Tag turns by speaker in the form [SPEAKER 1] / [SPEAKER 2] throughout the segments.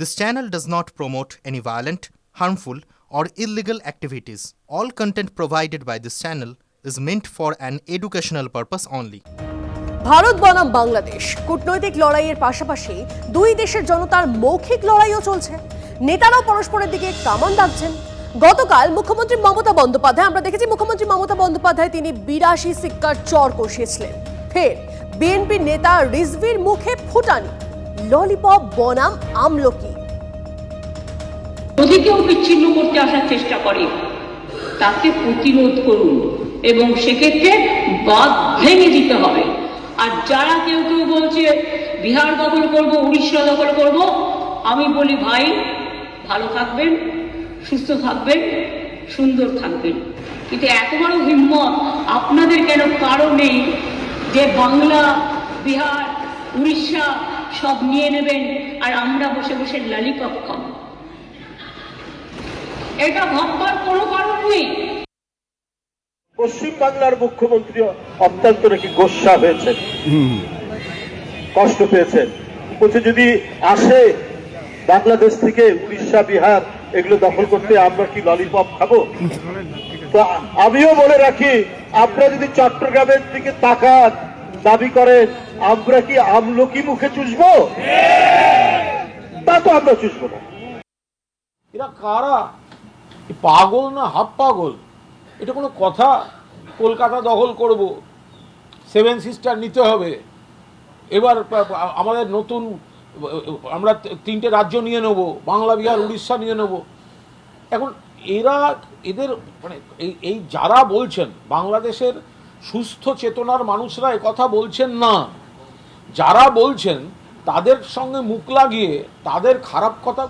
[SPEAKER 1] This channel does not promote any violent, harmful, or illegal activities. All content provided by this channel is meant for an educational purpose only.
[SPEAKER 2] Bharat বনাম বাংলাদেশ। কূটনৈতিক লড়াইয়ের পাশাপাশি দুই দেশের জনতার মৌখিক লড়াইও চলছে। নেতারাও পরস্পরের দিকে কামান দাগছেন গতকাল মুখ্যমন্ত্রী মমতা বন্দ্যোপাধ্যায় আমরা দেখেছি মুখ্যমন্ত্রী মমতা বন্দ্যোপাধ্যায় তিনি বিরাশি সিক্কার চর কষিয়েছিলেন। ফের বিএনপির নেতা রিজভির মুখে ফুটানি। ললিপপ বনাম আমলকি।
[SPEAKER 3] যদি কেউ বিচ্ছিন্ন করতে আসার চেষ্টা করে। তাকে প্রতিরোধ করুন এবং সেক্ষেত্রে বাদ ভেঙে দিতে হবে। আর যারা কেউ কেউ বলছে, বিহার দখল করব, উড়িষ্যা দখল করব, আমি বলি, ভাই, ভালো থাকবেন, সুস্থ থাকবেন, সুন্দর থাকবেন। কিন্তু এত বড় হিম্মত আপনাদের কেন কারও নেই যে বাংলা, বিহার, উড়িষ্যা সব নিয়ে নেবেন আর আমরা বসে বসে লালিপপ খাব? এটা ভাববার কোনো কারণ নেই।
[SPEAKER 4] পশ্চিম বাংলার মুখ্যমন্ত্রী অত্যন্ত নাকি গোসা হয়েছে কষ্ট পেয়েছেন। বলছে যদি আসে বাংলাদেশ থেকে উড়িষ্যা বিহার এগুলো দখল করতে আমরা কি ললিপপ খাব? তো আমিও বলে রাখি আপনারা যদি চট্টগ্রামের দিকে তাকান দাবি করেন আমরা কি আমলকি মুখে চুষবো? তা তো আমরা চুষবো না।
[SPEAKER 5] এরা কারা? পাগল না হাফ পাগল? এটা কোনো কথা? কলকাতা দখল করব। সেভেন সিস্টার নিতে হবে। এবার আমাদের নতুন আমরা তিনটে রাজ্য নিয়ে নেব। বাংলা, বিহার, উড়িষ্যা নিয়ে নেব। এখন এরা, এদের মানে এই এই যারা বলছেন, বাংলাদেশের সুস্থ চেতনার মানুষরা কথা বলছেন না। যারা বলছেন, তাদের সঙ্গে মুখ লাগিয়ে তাদের খারাপ কথা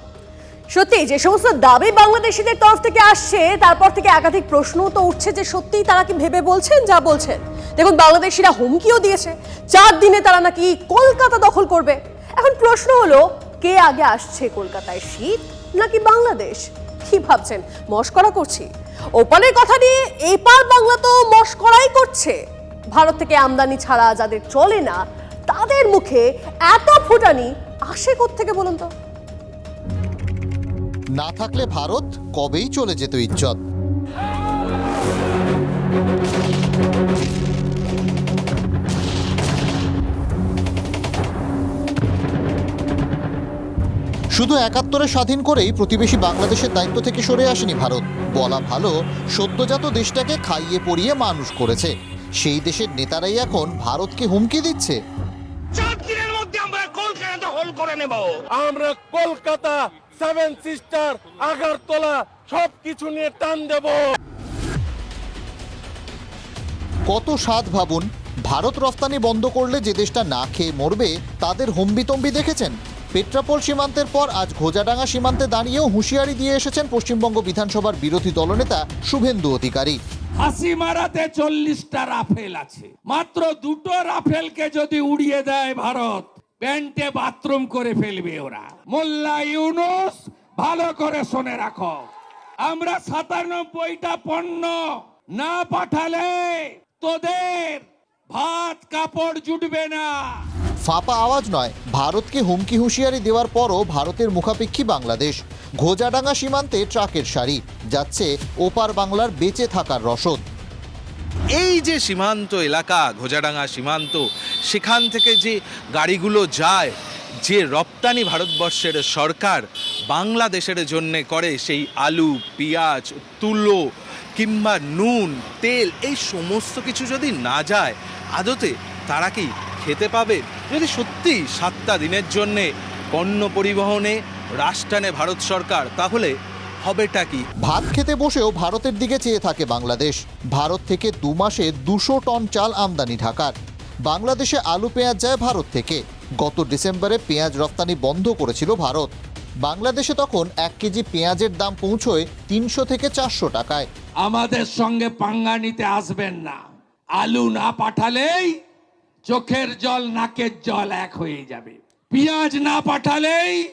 [SPEAKER 2] সত্যি যে সমস্ত দাবি বাংলাদেশিদের তরফ থেকে আসছে, তারপর থেকে একাধিক প্রশ্ন তো উঠছে যে সত্যিই তারা কি ভেবে বলছেন, যা বলছেন। দেখুন, বাংলাদেশিরা হুমকিও দিয়েছে। চার দিনে তারা নাকি কলকাতা দখল করবে। এখন প্রশ্ন হলো, কে আগে আসছে কলকাতায়, শীত নাকি বাংলাদেশ? কি ভাবছেন? মস্করা করছি। ওপারের কথা নিয়ে এপার বাংলা তো মস্করাই করছে। ভারত থেকে আমদানি ছাড়া যাদের চলে না, তাদের মুখে এত ফুটানি আসে থেকে বলুন তো?
[SPEAKER 6] না থাকলে ভারত কবেই চলে যেত ইজ্জত? শুধু একাত্তরে স্বাধীন করেই প্রতিবেশী বাংলাদেশের দায়িত্ব থেকে সরে আসেনি ভারত। বলা ভালো সদ্যজাত দেশটাকে খাইয়ে পরিয়ে মানুষ করেছে। সেই দেশের নেতারাই এখন ভারতকে হুমকি দিচ্ছে।
[SPEAKER 7] আমরা কলকাতা
[SPEAKER 8] সেভেন সিস্টার আগারতলা সব কিছু নিয়ে টান দেব।
[SPEAKER 6] কত স্বাদ ভাবুন ভারত রফতানি বন্ধ করলে যে দেশটা না খেয়ে মরবে তাদের হম্বিতম্বি দেখেছেন? পেট্রাপোল সীমান্তের পর আজ ঘোজাডাঙ্গা সীমান্তে দাঁড়িয়েও হুঁশিয়ারি দিয়ে এসেছেন পশ্চিমবঙ্গ বিধানসভার বিরোধী দলনেতা শুভেন্দু অধিকারী।
[SPEAKER 7] হাসি মারাতে চল্লিশটা রাফেল আছে। মাত্র দুটো রাফেলকে যদি উড়িয়ে দেয় ভারত প্যান্টে বাথরুম করে ফেলবে ওরা। মোল্লা ইউনুস, ভালো করে শুনে রাখো। আমরা সাতানব্বইটা পণ্য না পাঠালে তোদের ভাত, কাপড় জুটবে না।
[SPEAKER 6] ফাঁপা আওয়াজ নয়, ভারতকে হুমকি হুঁশিয়ারি দেওয়ার পরও ভারতের মুখাপেক্ষী বাংলাদেশ ঘোজাডাঙ্গা সীমান্তে ট্রাকের সারি, যাচ্ছে ওপার বাংলার বেঁচে থাকার রসদ।
[SPEAKER 9] এই যে সীমান্ত এলাকা, ঘোজাডাঙ্গা সীমান্ত, সেখান থেকে যে গাড়িগুলো যায়, যে রপ্তানি ভারতবর্ষের সরকার বাংলাদেশের জন্য করে সেই আলু, পেঁয়াজ, তুলো কিংবা নুন, তেল, এই সমস্ত কিছু যদি না যায়, আদতে তারা কি খেতে পাবে? যদি সত্যি সাতটা দিনের জন্যে পণ্য পরিবহনে রাশ টানে ভারত সরকার, তাহলে হবেটা কি?
[SPEAKER 6] ভাত খেতে বসেও ভারতের দিকে চেয়ে থাকে বাংলাদেশ। ভারত থেকে দু মাসে দুশো টন চাল আমদানি ঢাকার। বাংলাদেশে আলু পেঁয়াজ যায় ভারত থেকে। গত ডিসেম্বরে পেঁয়াজ রফতানি বন্ধ করেছিল ভারত। বাংলাদেশে তখন এক কেজি পেঁয়াজের দাম পৌঁছয় তিনশো থেকে চারশো টাকায়।
[SPEAKER 7] আমাদের সঙ্গে পাঙ্গা নিতে আসবেন না। আলু না পাঠালেই চোখের জল নাকের জল এক হয়ে যাবে। পেঁয়াজ না পাঠালেই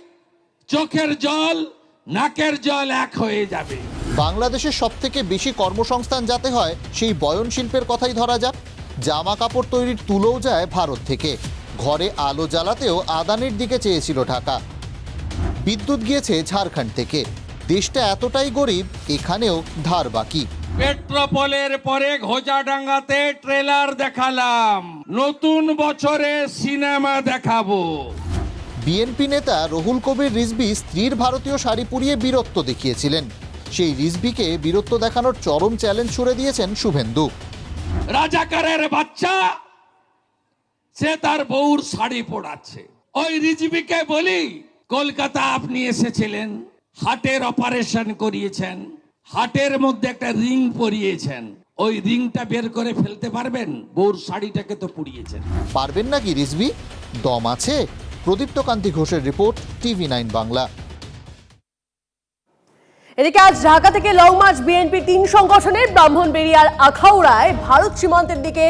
[SPEAKER 7] চোখের জল নাকের জল এক হয়ে যাবে।
[SPEAKER 6] বাংলাদেশের সব থেকে বেশি কর্মসংস্থান যাতে হয় সেই বয়ন শিল্পের কথাই ধরা যাক। জামা কাপড় তৈরির তুলোও যায় ভারত থেকে। ঘরে আলো জ্বালাতেও আদানির দিকে চেয়েছিল ঢাকা। বিদ্যুৎ গিয়েছে ঝাড়খণ্ড থেকে। দেশটা এতটাই গরিব এখানেও ধার বাকি।
[SPEAKER 7] পেট্রোপলের পরে ঘোচাডাঙ্গাতে ট্রেলার দেখালাম। নতুন বছরে সিনেমা দেখাবো।
[SPEAKER 6] বিএনপি নেতা রহুল কবির রিজভি স্ত্রীর ভারতীয় শাড়ি পরিয়ে বীরত্ব দেখিয়েছিলেন। সেই রিজভিকে বীরত্ব দেখানোর চরম চ্যালেঞ্জ ছুড়ে দিয়েছেন শুভেন্দু।
[SPEAKER 7] রাজাকারের বাচ্চা সে তার বউর শাড়ি পড়াচ্ছে ওই রিজবিকে বলি কলকাতা আপনি এসেছিলেন হাটের অপারেশন করিয়েছেন হাটের মধ্যে একটা রিং পরিয়েছেন। ওই রিংটা বের করে ফেলতে পারবেন? বউর শাড়িটাকে তো পুড়িয়েছেন
[SPEAKER 6] পারবেন নাকি রিজভি? দম আছে? প্রদীপ্ত কান্তি ঘোষের রিপোর্ট, টিভি নাইন বাংলা।
[SPEAKER 2] এদিকে আজ ঢাকা থেকে লং মার্চ বিএনপি তিন সংগঠনের ব্রাহ্মণবেড়িয়ার আখাউড়ায় ভারত সীমান্তের দিকে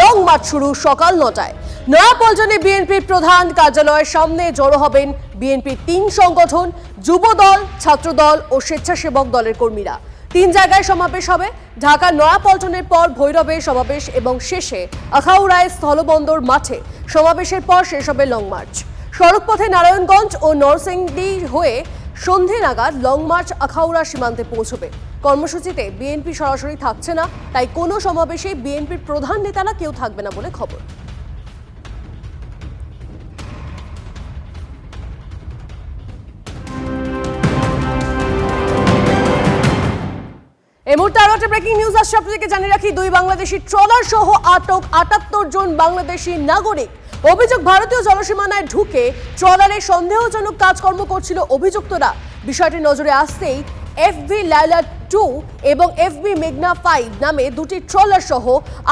[SPEAKER 2] লং মার্চ শুরু সকাল নটায়। নয়াপল্টনে বিএনপির প্রধান কার্যালয়ের সামনে জড়ো হবেন বিএনপির তিন সংগঠন যুব যুবদল, ছাত্রদল ও স্বেচ্ছাসেবক দলের কর্মীরা। তিন জায়গায় সমাবেশ হবে। ঢাকার নয়াপল্টনের পর ভৈরবে সমাবেশ এবং শেষে আখাউড়ায় স্থলবন্দর মাঠে। সমাবেশের পর শেষ হবে লং মার্চ। সড়কপথে নারায়ণগঞ্জ ও নরসিংদী হয়ে সন্ধে নাগাদ লং মার্চ আখাউড়া সীমান্তে পৌঁছবে। কর্মসূচিতে বিএনপি সরাসরি থাকছে না, তাই কোনো সমাবেশে বিএনপির প্রধান নেতারা কেউ থাকবে না বলে খবর। এই মুহূর্তে আরও একটা ব্রেকিং নিউজ আসছে। আপনাদেরকে জানিয়ে রাখি, দুই বাংলাদেশি ট্রলার সহ আটক আটাত্তর জন বাংলাদেশি নাগরিক। অভিযোগ ভারতীয় জলসীমানায় ঢুকে ট্রলারে সন্দেহজনক কাজকর্ম করছিল অভিযুক্তরা। বিষয়টি নজরে আসতেই এফবি লাইলা টু এবং এফবি মেঘনা ফাইভ নামে দুটি ট্রলার সহ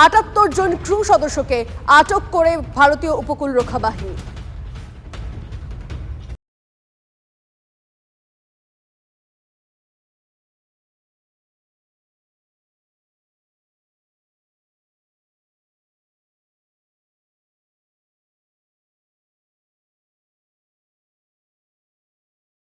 [SPEAKER 2] আটাত্তর জন ক্রু সদস্যকে আটক করে ভারতীয় উপকূল রক্ষা বাহিনী।